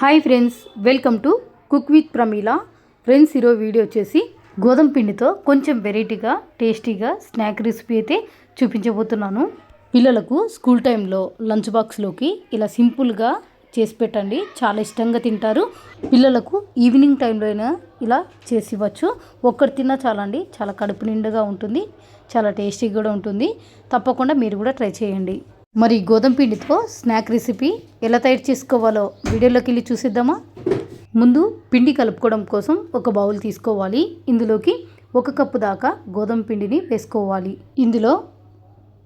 Hi friends welcome to cook with Pramila friends ఈరోజు video వచ్చేసి గోధుమ పిండితో కొంచెం వెరైటీగా టేస్టీగా స్నాక్ రెసిపీ అయితే చూపించబోతున్నాను. పిల్లలకు స్కూల్ టైంలో లంచ్ బాక్స్లోకి ఇలా సింపుల్గా చేసి పెట్టండి. చాలా ఇష్టంగా తింటారు. పిల్లలకు ఈవినింగ్ టైంలో అయినా ఇలా చేసి ఇవ్వచ్చు. ఒక్కటి తిన్నా చాలండి చాలా కడుపు నిండుగా ఉంటుంది చాలా టేస్టీగా కూడా ఉంటుంది. తప్పకుండా మీరు కూడా ట్రై చేయండి. మరి గోధుమ పిండితో స్నాక్ రెసిపీ ఎలా తయారు చేసుకోవాలో వీడియోలోకి వెళ్ళి చూసిద్దామా? ముందు పిండి కలుపుకోవడం కోసం ఒక బౌల్ తీసుకోవాలి. ఇందులోకి ఒక కప్పు దాకా గోధుమ పిండిని వేసుకోవాలి. ఇందులో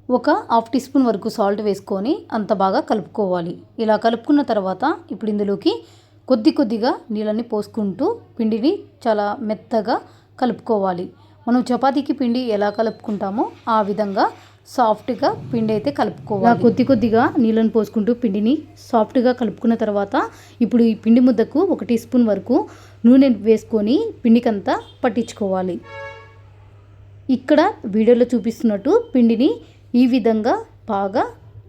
ఒక హాఫ్ టీ స్పూన్ వరకు సాల్ట్ వేసుకొని అంత బాగా కలుపుకోవాలి. ఇలా కలుపుకున్న తర్వాత ఇప్పుడు ఇందులోకి కొద్ది కొద్దిగా నీళ్ళని పోసుకుంటూ పిండిని చాలా మెత్తగా కలుపుకోవాలి. మనం చపాతీకి పిండి ఎలా కలుపుకుంటామో ఆ విధంగా సాఫ్ట్గా పిండి అయితే కలుపుకోవాలి కొద్ది కొద్దిగా నీళ్ళను పోసుకుంటూ పిండిని సాఫ్ట్గా కలుపుకున్న తర్వాత ఇప్పుడు ఈ పిండి ముద్దకు ఒక టీ స్పూన్ వరకు నూనె వేసుకొని పిండికంతా పట్టించుకోవాలి. ఇక్కడ వీడియోలో చూపిస్తున్నట్టు పిండిని ఈ విధంగా బాగా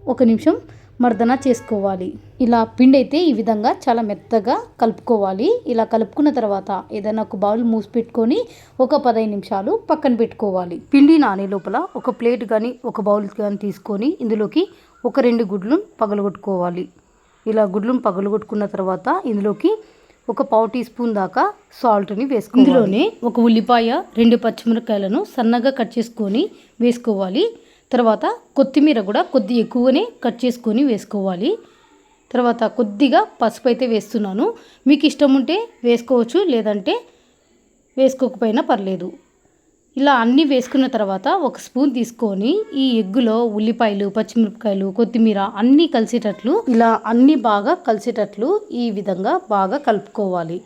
ఒక నిమిషం మర్దన చేసుకోవాలి. ఇలా పిండి అయితే ఈ విధంగా చాలా మెత్తగా కలుపుకోవాలి. ఇలా కలుపుకున్న తర్వాత ఏదైనా ఒక బౌల్ మూసి పెట్టుకొని ఒక పదహైదు నిమిషాలు పక్కన పెట్టుకోవాలి. పిండి నానే లోపల ఒక ప్లేట్ కానీ ఒక బౌల్ కానీ తీసుకొని ఇందులోకి ఒక రెండు గుడ్లను పగలగొట్టుకోవాలి. ఇలా గుడ్లను పగలగొట్టుకున్న తర్వాత ఇందులోకి ఒక పావు టీ స్పూన్ దాకా సాల్ట్ని వేసుకోవాలి. ఇందులోనే ఒక ఉల్లిపాయ రెండు పచ్చిమిరపకాయలను సన్నగా కట్ చేసుకొని వేసుకోవాలి. తర్వాత కొత్తిమీర కూడా కొద్ది ఎక్కువనే కట్ చేసుకొని వేసుకోవాలి. తర్వాత కొద్దిగా పసుపు అయితే వేస్తున్నాను. మీకు ఇష్టం ఉంటే వేసుకోవచ్చు లేదంటే వేసుకోకపోయినా పర్లేదు. ఇలా అన్నీ వేసుకున్న తర్వాత ఒక స్పూన్ తీసుకొని ఈ ఎగ్గులో ఉల్లిపాయలు పచ్చిమిరపకాయలు కొత్తిమీర అన్నీ కలిసేటట్లు ఇలా అన్నీ బాగా కలిసేటట్లు ఈ విధంగా బాగా కలుపుకోవాలి.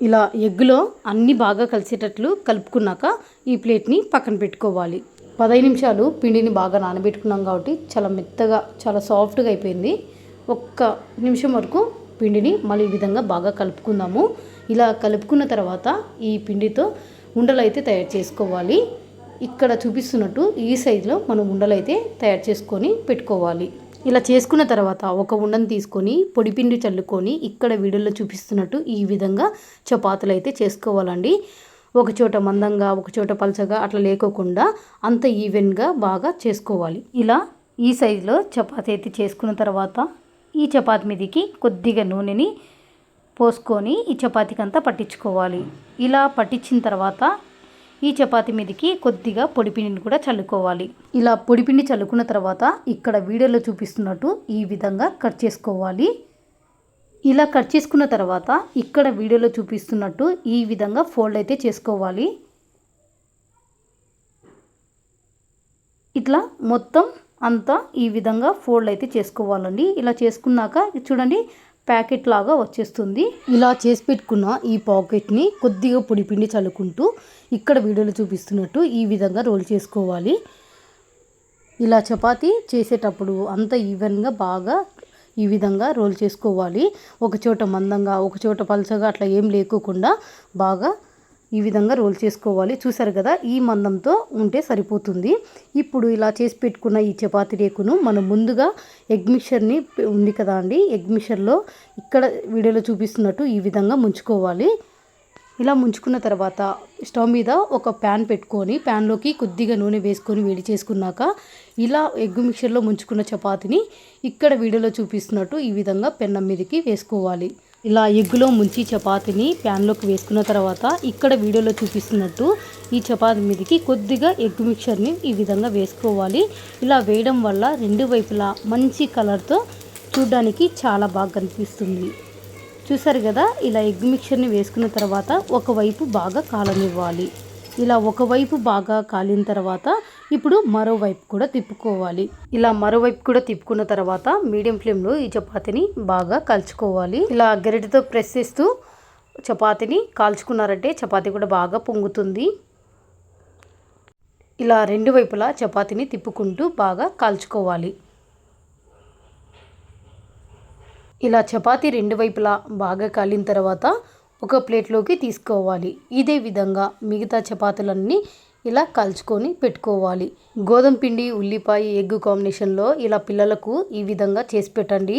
ఇలా ఎగ్గులో అన్నీ బాగా కలిసేటట్లు కలుపుకున్నాక ఈ ప్లేట్ని పక్కన పెట్టుకోవాలి. పదహైదు నిమిషాలు పిండిని బాగా నానబెట్టుకున్నాం కాబట్టి చాలా మెత్తగా చాలా సాఫ్ట్గా అయిపోయింది. ఒక్క నిమిషం వరకు పిండిని మళ్ళీ ఈ విధంగా బాగా కలుపుకుందాము. ఇలా కలుపుకున్న తర్వాత ఈ పిండితో ఉండలు అయితే తయారు చేసుకోవాలి. ఇక్కడ చూపిస్తున్నట్టు ఈ సైజులో మనం ఉండలు అయితే తయారు చేసుకొని పెట్టుకోవాలి. ఇలా చేసుకున్న తర్వాత ఒక ఉండను తీసుకొని పొడిపిండి చల్లుకొని ఇక్కడ వీడియోలో చూపిస్తున్నట్టు ఈ విధంగా చపాతీలు అయితే చేసుకోవాలండి. ఒక చోట మందంగా ఒకచోట పలచగా అట్లా లేకోకుండా అంత ఈవెన్గా బాగా చేసుకోవాలి. ఇలా ఈ సైజులో చపాతీ అయితే చేసుకున్న తర్వాత ఈ చపాతీ మీదకి కొద్దిగా నూనెని పోసుకొని ఈ చపాతీకి అంతా పట్టించుకోవాలి. ఇలా పట్టించిన తర్వాత ఈ చపాతీ మీదకి కొద్దిగా పొడిపిండిని కూడా చల్లుకోవాలి. ఇలా పొడిపిండి చల్లుకున్న తర్వాత ఇక్కడ వీడియోలో చూపిస్తున్నట్టు ఈ విధంగా కట్ చేసుకోవాలి. ఇలా కట్ చేసుకున్న తర్వాత ఇక్కడ వీడియోలో చూపిస్తున్నట్టు ఈ విధంగా ఫోల్డ్ అయితే చేసుకోవాలి. ఇట్లా మొత్తం అంతా ఈ విధంగా ఫోల్డ్ అయితే చేసుకోవాలండి. ఇలా చేసుకున్నాక చూడండి ప్యాకెట్ లాగా వచ్చేస్తుంది. ఇలా చేసి పెట్టుకున్న ఈ పాకెట్ని కొద్దిగా పొడి పిండి చల్లుకుంటూ ఇక్కడ వీడియోలో చూపిస్తున్నట్టు ఈ విధంగా రోల్ చేసుకోవాలి. ఇలా చపాతీ చేసేటప్పుడు అంత ఈవెన్గా బాగా ఈ విధంగా రోల్ చేసుకోవాలి. ఒక చోట మందంగా ఒక చోట పలచగా అట్లా ఏం లేకోకుండా బాగా ఈ విధంగా రోల్ చేసుకోవాలి. చూసారు కదా ఈ మందంతో ఉంటే సరిపోతుంది. ఇప్పుడు ఇలా చేసి పెట్టుకున్న ఈ చపాతీ రేకును మనం ముందుగా ఎగ్ మిక్సర్ని ఉంది కదా అండి ఎగ్ మిక్సర్లో ఇక్కడ వీడియోలో చూపిస్తున్నట్టు ఈ విధంగా ముంచుకోవాలి. ఇలా ముంచుకున్న తర్వాత స్టవ్ మీద ఒక ప్యాన్ పెట్టుకొని ప్యాన్లోకి కొద్దిగా నూనె వేసుకొని వేడి చేసుకున్నాక ఇలా ఎగ్ మిక్చర్లో ముంచుకున్న చపాతీని ఇక్కడ వీడియోలో చూపిస్తున్నట్టు ఈ విధంగా పెన్నం మీదకి వేసుకోవాలి. ఇలా ఎగ్గులో ముంచి చపాతీని ప్యాన్లోకి వేసుకున్న తర్వాత ఇక్కడ వీడియోలో చూపిస్తున్నట్టు ఈ చపాతీ మీదకి కొద్దిగా ఎగ్ మిక్చర్ని ఈ విధంగా వేసుకోవాలి. ఇలా వేయడం వల్ల రెండు వైపులా మంచి కలర్తో చూడడానికి చాలా బాగా కనిపిస్తుంది. చూసారు కదా ఇలా ఎగ్ మిక్చర్ని వేసుకున్న తర్వాత ఒకవైపు బాగా కాలనివ్వాలి. ఇలా ఒకవైపు బాగా కాలిన తర్వాత ఇప్పుడు మరోవైపు కూడా తిప్పుకోవాలి. ఇలా మరోవైపు కూడా తిప్పుకున్న తర్వాత మీడియం ఫ్లేమ్లో ఈ చపాతీని బాగా కలుచుకోవాలి. ఇలా గరిటెతో ప్రెస్ చేస్తూ చపాతీని కాల్చుకున్నారంటే చపాతీ కూడా బాగా పొంగుతుంది. ఇలా రెండు వైపులా చపాతీని తిప్పుకుంటూ బాగా కాల్చుకోవాలి. ఇలా చపాతీ రెండు వైపులా బాగా కాలిన తర్వాత ఒక ప్లేట్లోకి తీసుకోవాలి. ఇదే విధంగా మిగతా చపాతీలన్నీ ఇలా కలుచుకొని పెట్టుకోవాలి. గోధుమ పిండి ఉల్లిపాయ ఎగ్ కాంబినేషన్లో ఇలా పిల్లలకు ఈ విధంగా చేసి పెట్టండి.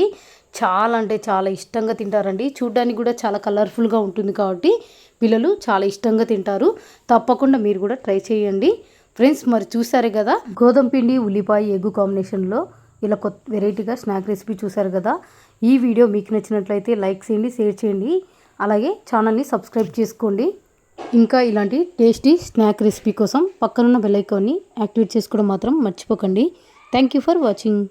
చాలా అంటే చాలా ఇష్టంగా తింటారండి. చూడ్డానికి కూడా చాలా కలర్ఫుల్గా ఉంటుంది కాబట్టి పిల్లలు చాలా ఇష్టంగా తింటారు. తప్పకుండా మీరు కూడా ట్రై చేయండి. ఫ్రెండ్స్ మరి చూసారు కదా గోధుమ పిండి ఉల్లిపాయ ఎగ్గు కాంబినేషన్లో ఇలా కొత్త వెరైటీగా స్నాక్ రెసిపీ చూసారు కదా? ఈ వీడియో మీకు నచ్చినట్లయితే లైక్ చేయండి షేర్ చేయండి. అలాగే ఛానల్ని సబ్స్క్రైబ్ చేసుకోండి. ఇంకా ఇలాంటి టేస్టీ స్నాక్ రెసిపీ కోసం పక్కనున్న బెల్ ఐకాన్ని యాక్టివేట్ చేసుకోవడం మాత్రం మర్చిపోకండి. Thank you for watching